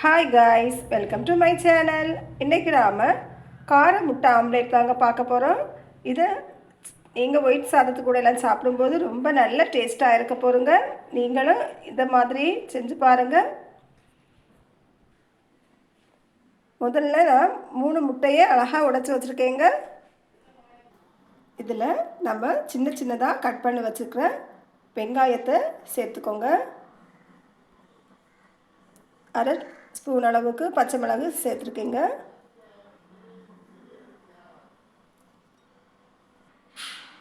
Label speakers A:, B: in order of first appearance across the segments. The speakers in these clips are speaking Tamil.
A: Hi guys welcome to my channel இன்றைக்கி நாம் கார முட்டை ஆம்லேட் தாங்க பார்க்க போகிறோம் இதை நீங்கள் ஒயிட் சாதத்து கூட எல்லாம் சாப்பிடும்போது ரொம்ப நல்ல டேஸ்ட்டாக இருக்க போகிறோங்க நீங்களும் இந்த மாதிரி செஞ்சு பாருங்கள் முதல்ல நான் மூணு முட்டையை அழகாக உடைச்சி வச்சுருக்கேங்க. இதில் நம்ம சின்ன சின்னதாக கட் பண்ணி வச்சுருக்கிற வெங்காயத்தை சேர்த்துக்கோங்க. அரை ஸ்பூன் அளவுக்கு பச்சை மிளகு சேர்த்துருக்கேங்க.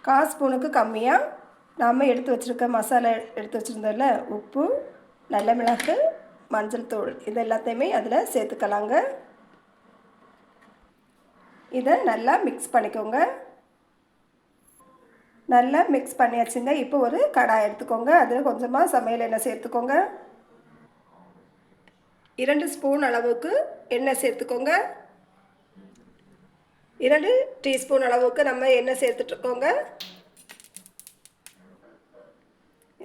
A: கால் ஸ்பூனுக்கு கம்மியாக நாம் எடுத்து வச்சுருக்க மசாலா எடுத்து வச்சுருந்தோம்ல உப்பு நல்ல மிளகு மஞ்சள் தூள் இது எல்லாத்தையுமே அதில் சேர்த்துக்கலாங்க. இதை நல்லா மிக்ஸ் பண்ணிக்கோங்க. நல்லா மிக்ஸ் பண்ணியாச்சுங்க. இப்போ ஒரு கடாய் எடுத்துக்கோங்க. அதில் கொஞ்சமாக சமையல் எண்ணெய் சேர்த்துக்கோங்க. இரண்டு ஸ்பூன் அளவுக்கு எண்ணெய் சேர்த்துக்கோங்க. இரண்டு டீஸ்பூன் அளவுக்கு நம்ம எண்ணெய் சேர்த்துட்ருக்கோங்க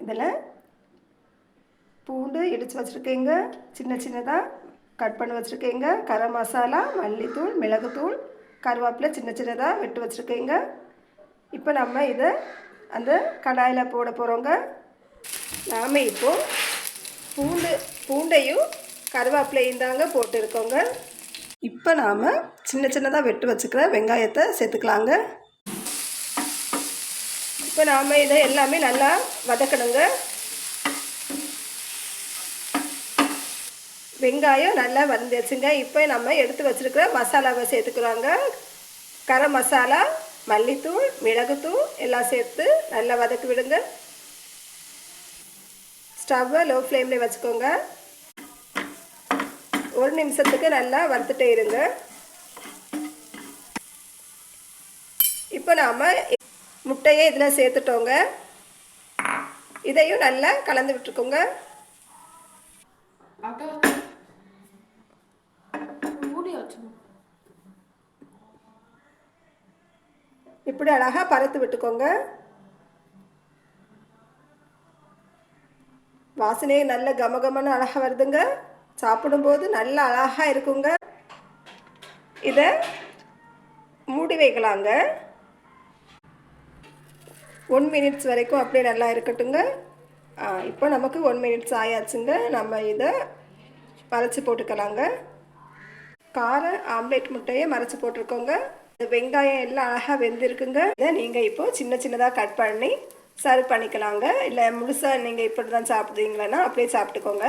A: இதில் பூண்டு இடித்து வச்சுருக்கேங்க. சின்ன சின்னதாக கட் பண்ணி வச்சுருக்கேங்க. கரம் மசாலா மல்லித்தூள் மிளகுத்தூள் கருவேப்பிலை சின்ன சின்னதாக வெட்டு வச்சுருக்கேங்க. இப்போ நம்ம இதை அந்த கடாயில் போட போகிறோங்க. நாம் இப்போது பூண்டு பூண்டையும் கருவேப்பிலையும் தாங்க போட்டுருக்கோங்க. இப்போ நாம் சின்ன சின்னதாக வெட்டு வச்சுக்கிற வெங்காயத்தை சேர்த்துக்கலாங்க. இப்போ நாம் இதை எல்லாமே நல்லா வதக்கணுங்க. வெங்காயம் நல்லா வந்துச்சுங்க இப்போ நம்ம எடுத்து வச்சுருக்கிற மசாலாவை சேர்த்துக்கிறோங்க கரம் மசாலா மல்லித்தூள் மிளகுத்தூள் எல்லாம் சேர்த்து நல்லா வதக்கி விடுங்க. ஸ்டவ்வை லோ ஃப்ளேமில் வச்சுக்கோங்க. ஒரு நிமிஷத்துக்கு நல்லா வறுத்துட்டே இருங்க. இப்போ நாம் முட்டையை இதில் சேர்த்துட்டோங்க. இதையும் நல்லா கலந்து விட்டுருக்கோங்க இப்படி அழகாக பறத்து விட்டுக்கோங்க. வாசனையே நல்ல கமகமன்னு அழகாக வருதுங்க. சாப்பிடும்போது நல்ல அழகாக இருக்குங்க. இதை மூடி வைக்கலாங்க. ஒன் மினிட்ஸ் வரைக்கும் அப்படியே நல்லா இருக்கட்டுங்க. இப்போ நமக்கு ஒன் மினிட்ஸ் ஆயாச்சுங்க. நம்ம இதை மறைச்சி போட்டுக்கலாங்க. கார ஆம்லேட் முட்டையை மறைச்சி போட்டிருக்கோங்க. வெங்காயம் எல்லாம் அழகாக வெந்திருக்குங்க. இதை நீங்கள் இப்போது சின்ன சின்னதாக கட் பண்ணி சர்வ் பண்ணிக்கலாங்க. இல்லை முழுசாக நீங்கள் இப்படி தான் சாப்பிட்றீங்களா அப்படியே சாப்பிட்டுக்கோங்க.